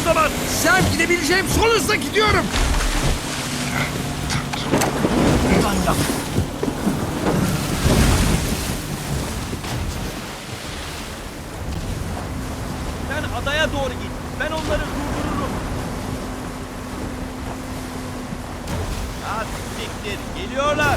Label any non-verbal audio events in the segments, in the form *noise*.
O zaman. Sen gidebileceğim son hızla gidiyorum. Manyak. Sen adaya doğru git. Ben onları durdururum. Ha siktir. Geliyorlar.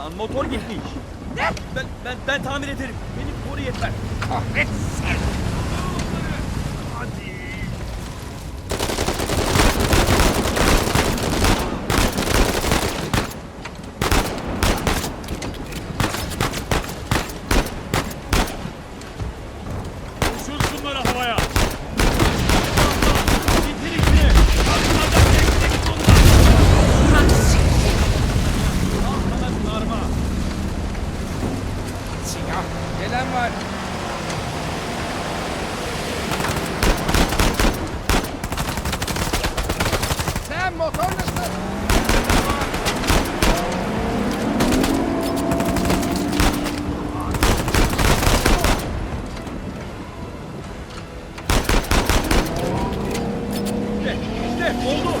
Lan motor gitmiş. Ne? Ben, ben, ben tamir ederim. Benim koru yeter. Kahretsin. Sen motorlusun. İşte, işte oldu.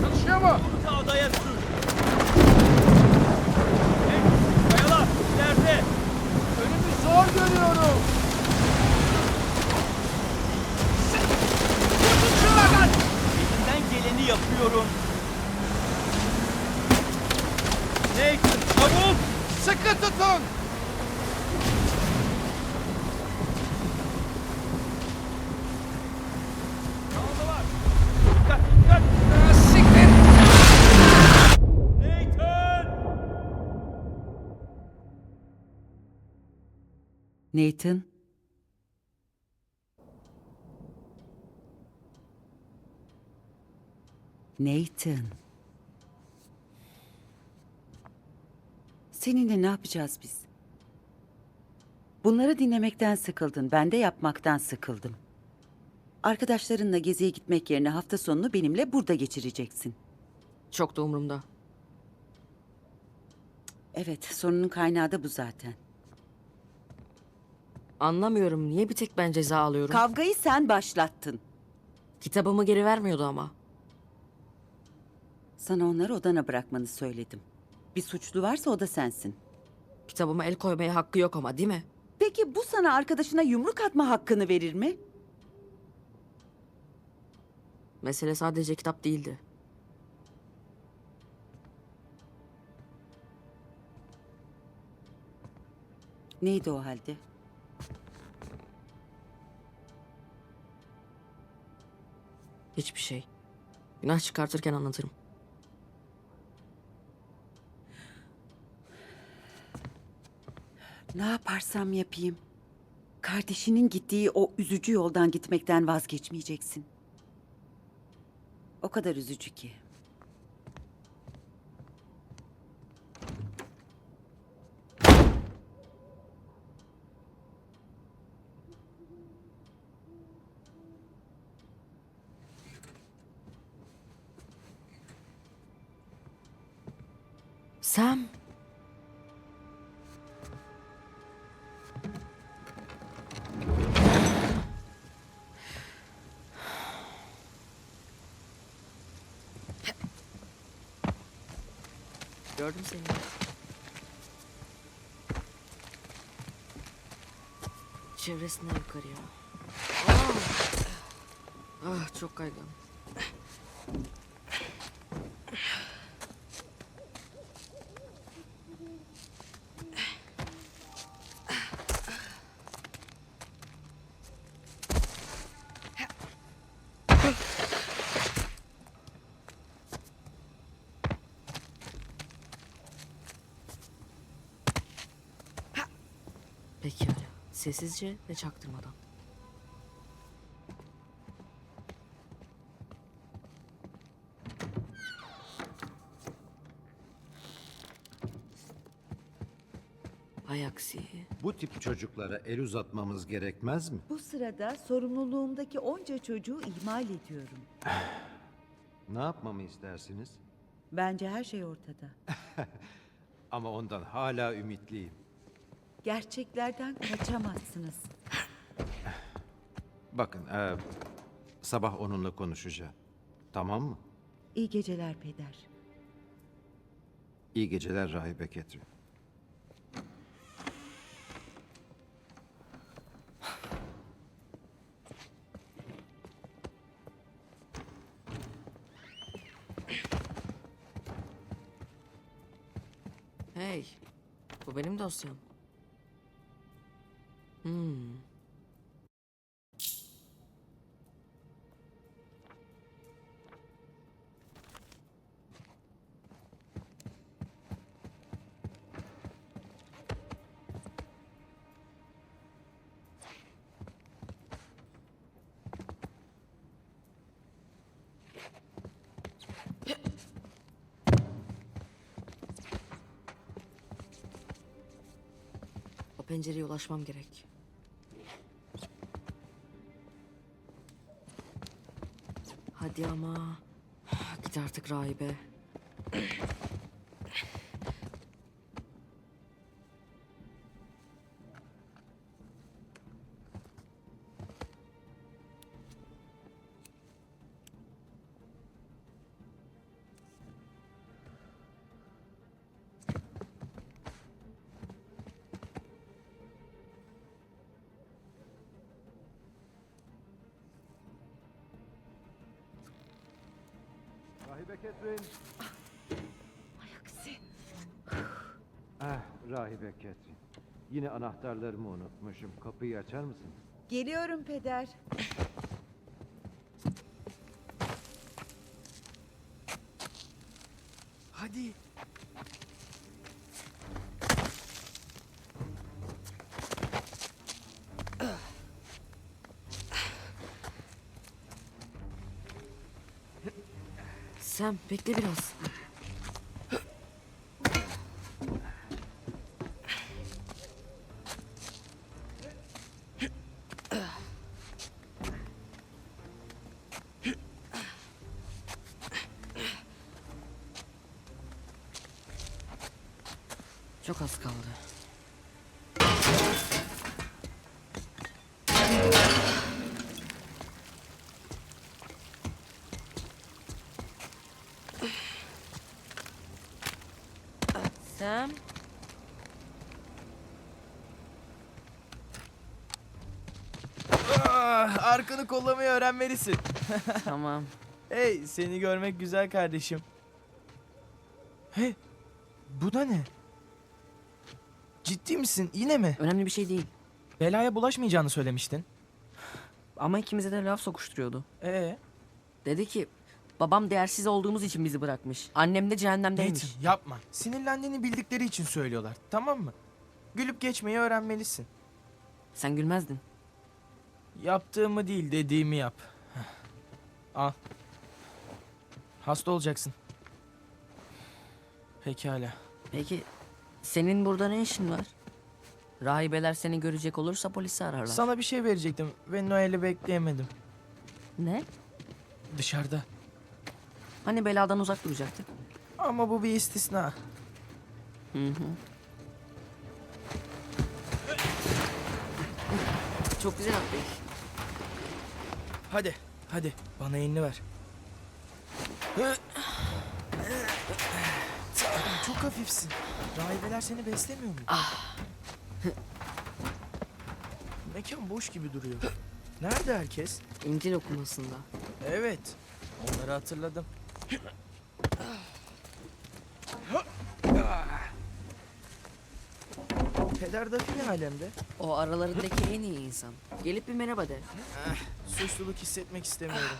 Çalışıyor mu? Bunu adaya sür. Hey, kayalar, ileride. Önümü zor görüyorum. Tutun şuradan. Elimden geleni yapıyorum. Nathan, çabuk! Sıkı tutun. Yolda var. Dikkat, dikkat! Ah, Siktir. Nathan! Nathan. Nathan. Seninle ne yapacağız biz? Bunları dinlemekten sıkıldın. Ben de yapmaktan sıkıldım. Arkadaşlarınla geziye gitmek yerine hafta sonunu benimle burada geçireceksin. Çok da umurumda. Evet, sorunun kaynağı da bu zaten. Anlamıyorum niye bir tek ben ceza alıyorum. Kavgayı sen başlattın. Kitabımı geri vermiyordu ama. Sana onları odana bırakmanı söyledim. Bir suçlu varsa o da sensin. Kitabıma el koymaya hakkı yok ama değil mi? Peki bu sana arkadaşına yumruk atma hakkını verir mi? Mesele sadece kitap değildi. Neydi o halde? Hiçbir şey. Günah çıkartırken anlatırım. Ne yaparsam yapayım. Kardeşinin gittiği o üzücü yoldan gitmekten vazgeçmeyeceksin. O kadar üzücü ki. Sam. Gördüm seni. Çevresinden yukarıya. Ah, ah çok kaygan. Pekala. Sessizce ve çaktırmadan. Hay aksi. Bu tip çocuklara el uzatmamız gerekmez mi? Bu sırada sorumluluğumdaki onca çocuğu ihmal ediyorum. Ne yapmamı istersiniz? Bence her şey ortada. *laughs* Ama ondan hala ümitliyim. Gerçeklerden kaçamazsınız. Bakın, eee, sabah onunla konuşacağım. Tamam mı? İyi geceler peder. İyi geceler Rahibe Ketrin. Hey. Bu benim dosyam. Hmm. Pencereye ulaşmam gerek. Hadi ama. Git artık rahibe. Rahibe Ketrin. Ah, Rahibe Ketrin. Yine anahtarlarımı unutmuşum. Kapıyı açar mısın? Geliyorum peder. Hadi. Sam bekle biraz. Çok az kaldı. Sam. Ah, arkanı kollamayı öğrenmelisin. *laughs* tamam. Hey, seni görmek güzel kardeşim. Hey, bu da ne? Ciddi misin? Yine mi? Önemli bir şey değil. Belaya bulaşmayacağını söylemiştin. Ama ikimize de laf sokuşturuyordu. Ee, Dedi ki babam değersiz olduğumuz için bizi bırakmış. Annem de cehennemdeymiş. Nathan yapma. Sinirlendiğini bildikleri için söylüyorlar. Tamam mı? Gülüp geçmeyi öğrenmelisin. Sen gülmezdin. Yaptığımı değil dediğimi yap. Al. Hasta olacaksın. Pekala. Peki senin burada ne işin var? Rahibeler seni görecek olursa polisi ararlar. Sana bir şey verecektim ve Noel'i bekleyemedim. Ne? Dışarıda. Hani beladan uzak duracaktık? Ama bu bir istisna. Hı hı. Çok güzel atlayış. Hadi, hadi. Bana elini ver. Tanrım çok hafifsin. Rahibeler seni beslemiyor mu? Mekan boş gibi duruyor. Nerede herkes? İncil okumasında. Evet. Onları hatırladım. Peder Dafi ne alemde? O aralarındaki en iyi insan. Gelip bir merhaba de. Suçluluk hissetmek istemiyorum.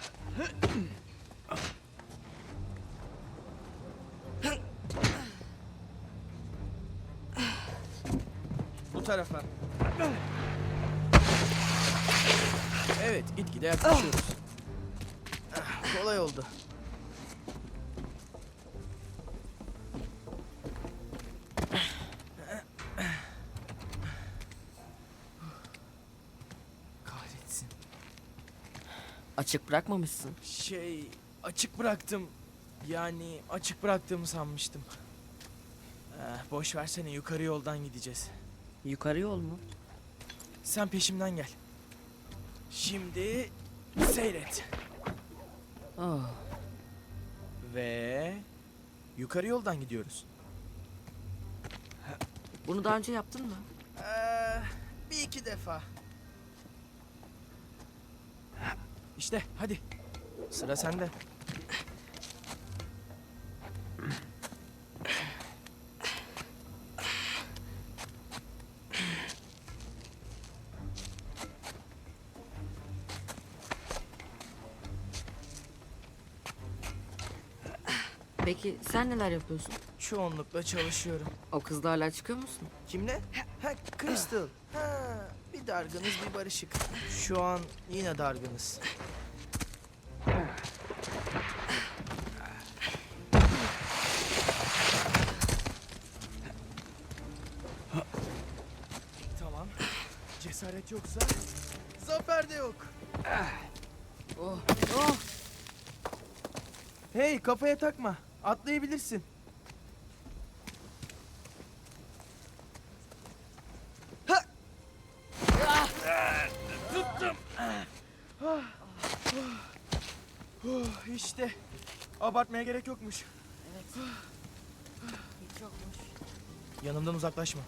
Bu tarafa. Evet, gitgide yaklaşıyoruz. Ah, Kolay oldu. Kahretsin. Açık bırakmamışsın. Şey açık bıraktım. Yani açık bıraktığımı sanmıştım. Eh, boş versene yukarı yoldan gideceğiz. Yukarı yol mu? Sen peşimden gel. Şimdi seyret. Oh. Ve yukarı yoldan gidiyoruz. Bunu daha önce yaptın mı? Ee, bir iki defa. İşte hadi. Sıra sende. Peki sen neler yapıyorsun? Çoğunlukla çalışıyorum. O kızla hala çıkıyor musun? Kimle? Ha, Crystal. Ha, bir dargınız bir barışık. Şu an yine dargınız. Tamam. Cesaret yoksa zafer de yok. Oh. Oh. Hey kafaya takma. Atlayabilirsin. Tuttum. Oh, işte. Abartmaya gerek yokmuş. Hiç yokmuş. Yanımdan uzaklaşma.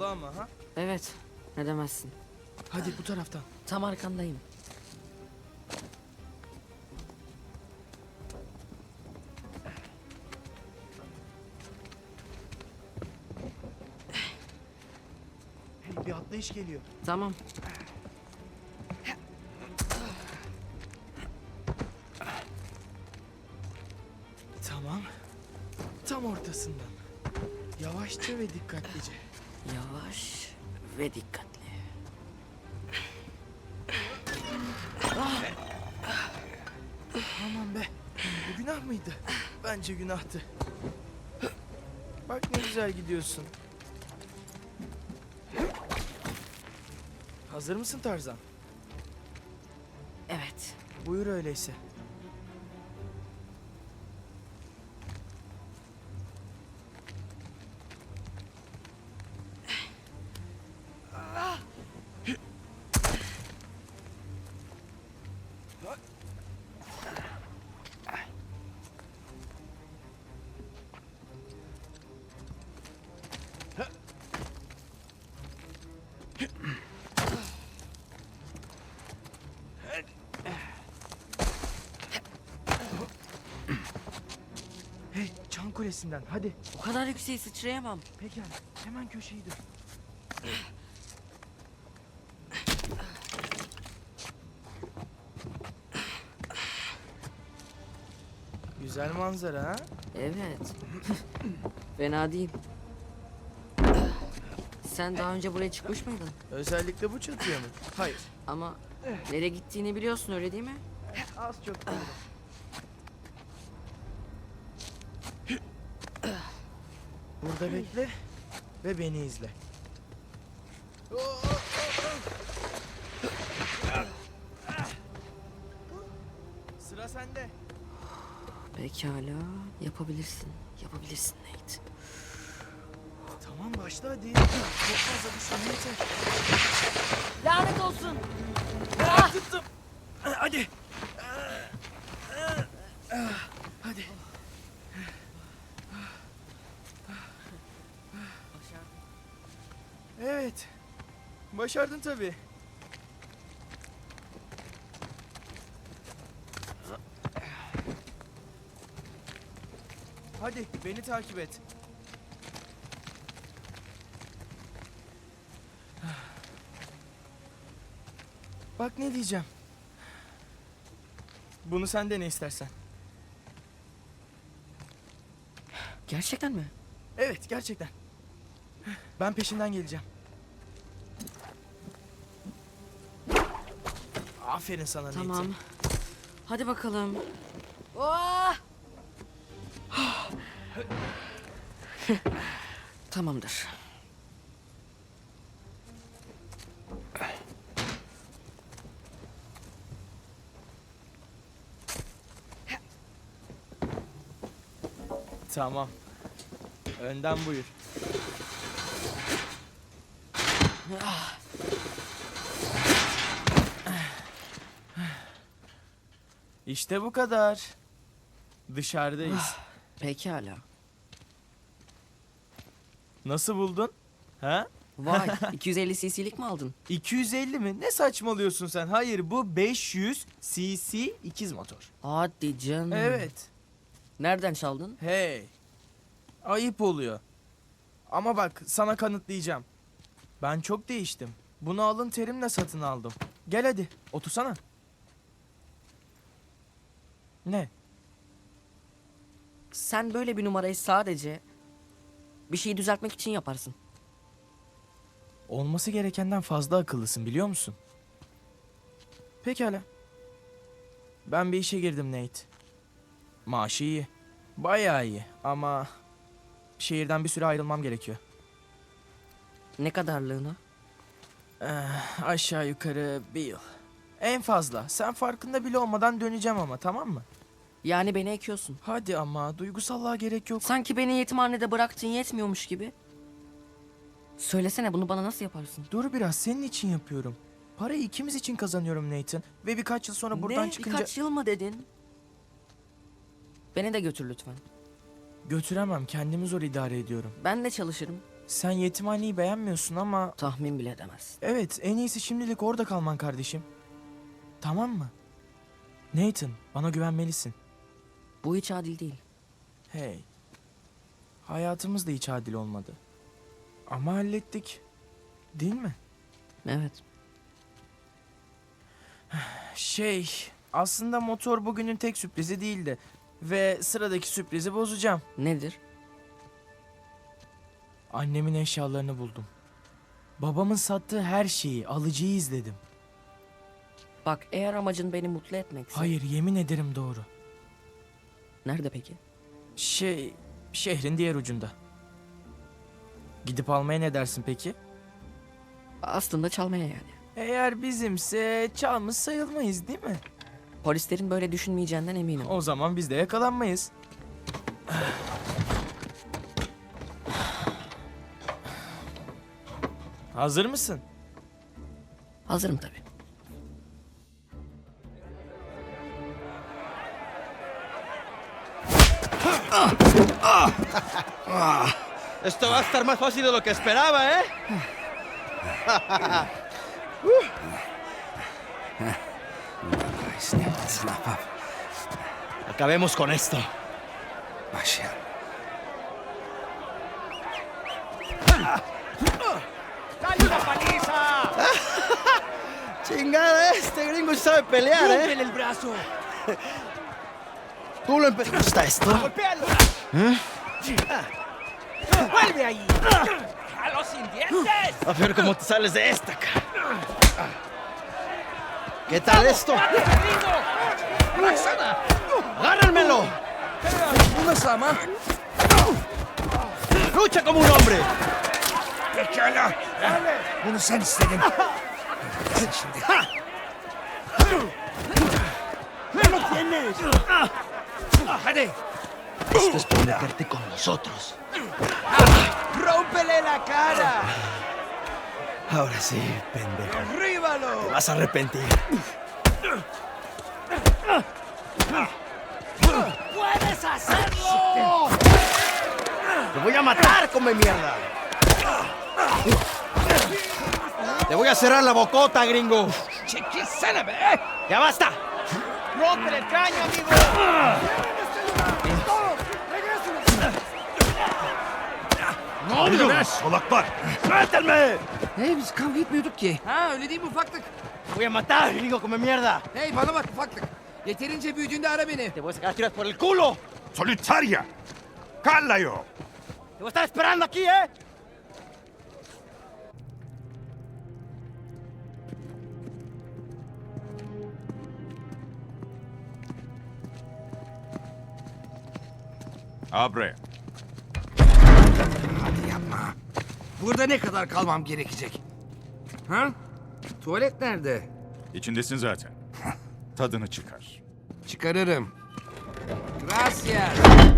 Havalı ama ha. Evet. Ne demezsin. Hadi bu taraftan. Tam arkandayım. Bir atlayış geliyor. Tamam. Tamam. Tam ortasından. Yavaşça ve dikkatlice. Yavaş ve dikkatli. Aman be. Bu günah mıydı? Bence günahtı. Bak ne güzel gidiyorsun. Hazır mısın Tarzan? Evet. Buyur öyleyse. Kulesinden hadi. O kadar yükseğe sıçrayamam. Pekala, hemen köşeyi dön. Güzel manzara ha? Evet. *laughs* Fena değil. Sen daha önce buraya çıkmış mıydın? Özellikle bu çatıya mı? Hayır. Ama nereye gittiğini biliyorsun öyle değil mi? Az çok öyle. Burada bekle ve beni izle. Sıra sende. Pekala. Yapabilirsin. Yapabilirsin Nate. Tamam başla hadi. Çok fazla düşünme yeter. Lanet olsun. Tuttum. Hadi. Hadi. Evet. Başardın tabii. Hadi beni takip et. Bak ne diyeceğim. Bunu sen de ne istersen. Gerçekten mi? Evet gerçekten. Ben peşinden geleceğim. Aferin sana Nathan. Tamam. Hadi bakalım. Oh! *sighs* Tamamdır. Tamam. Önden buyur. İşte bu kadar. Dışarıdayız. Pekala. Nasıl buldun? Ha? Vay *laughs* 250 cc'lik mi aldın? 250 mi? Ne saçmalıyorsun sen? Hayır bu 500 cc ikiz motor. Hadi canım. Evet. Nereden çaldın? Hey. Ayıp oluyor. Ama bak sana kanıtlayacağım. Ben çok değiştim. Bunu alın terimle satın aldım. Gel hadi otursana. Ne? Sen böyle bir numarayı sadece bir şeyi düzeltmek için yaparsın. Olması gerekenden fazla akıllısın biliyor musun? Pekala. Ben bir işe girdim Nate. Maaşı iyi. Bayağı iyi ama şehirden bir süre ayrılmam gerekiyor. Ne kadarlığına? Eh, aşağı yukarı bir yıl. En fazla. Sen farkında bile olmadan döneceğim ama tamam mı? Yani beni ekiyorsun. Hadi ama duygusallığa gerek yok. Sanki beni yetimhanede bıraktın yetmiyormuş gibi. Söylesene bunu bana nasıl yaparsın? Dur biraz senin için yapıyorum. Parayı ikimiz için kazanıyorum Nathan. Ve birkaç yıl sonra buradan ne? çıkınca... Birkaç yıl mı dedin? Beni de götür lütfen. Götüremem kendimi zor idare ediyorum. Ben de çalışırım. Sen yetimhaneyi beğenmiyorsun ama... Tahmin bile edemezsin. Evet en iyisi şimdilik orada kalman kardeşim. Tamam mı? Nathan bana güvenmelisin. Bu hiç adil değil. Hey. Hayatımız da hiç adil olmadı. Ama hallettik. Değil mi? Evet. Şey, aslında motor bugünün tek sürprizi değildi. Ve sıradaki sürprizi bozacağım. Nedir? Annemin eşyalarını buldum. Babamın sattığı her şeyi, alıcıyı izledim. Bak eğer amacın beni mutlu etmekse... Hayır, yemin ederim doğru. Nerede peki? Şey, şehrin diğer ucunda. Gidip almaya ne dersin peki? Aslında çalmaya yani. Eğer bizimse çalmış sayılmayız değil mi? Polislerin böyle düşünmeyeceğinden eminim. O zaman biz de yakalanmayız. Hazır mısın? Hazırım tabii. Esto va a estar más fácil de lo que esperaba, ¿eh? *laughs* Acabemos con esto. ¡Dale una paliza! *laughs* Chingada, este gringo sabe pelear, ¿eh? el brazo! *laughs* Tú lo empezaste. ¿Te gusta esto? ¡Golpéalo! ¡Vuelve ahí! ¡Jalo sin dientes! A ver cómo te sales de esta, cara. ¿Qué tal esto? ¡Raxana! ¡Una sama! ¡Lucha como un hombre! ¡Échala! ¡Uno Sanstegen! ¡Ah! ¡No lo tienes! ¡Jade! Esto es por meterte con nosotros. Rómpele la cara. Ahora sí, pendejo. Derríbalo. Te vas a arrepentir. ¡Puedes hacerlo! ¡Te voy a matar, come mierda! ¡Te voy a cerrar la bocota, gringo! Be. ¡Ya basta! Rómpele el caño, amigo. Ne oluyor be? Solaklar! ¡Suéltenme! Hey biz kavga etmiyorduk ki. Ha öyle değil mi ufaklık? ¡Te voy a matar, gringo, come mierda! Hey bana bak ufaklık. Yeterince büyüdüğünde ara beni. ¡Te voy a sacar tiras por el culo! ¡Solitaria! ¡Cállayo! ¡Te voy a estar esperando aquí, eh! Abre. Burada ne kadar kalmam gerekecek? Ha? Tuvalet nerede? İçindesin zaten. Tadını çıkar. Çıkarırım. Gracias.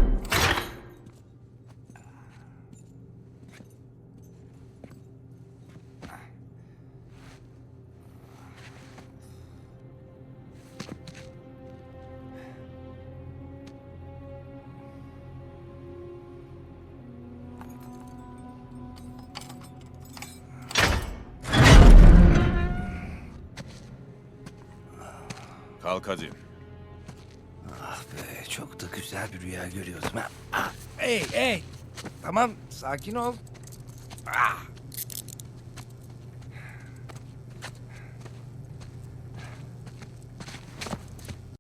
Kalk. Ah be çok da güzel bir rüya görüyordum ha. Ah, hey hey. Tamam sakin ol. Ah.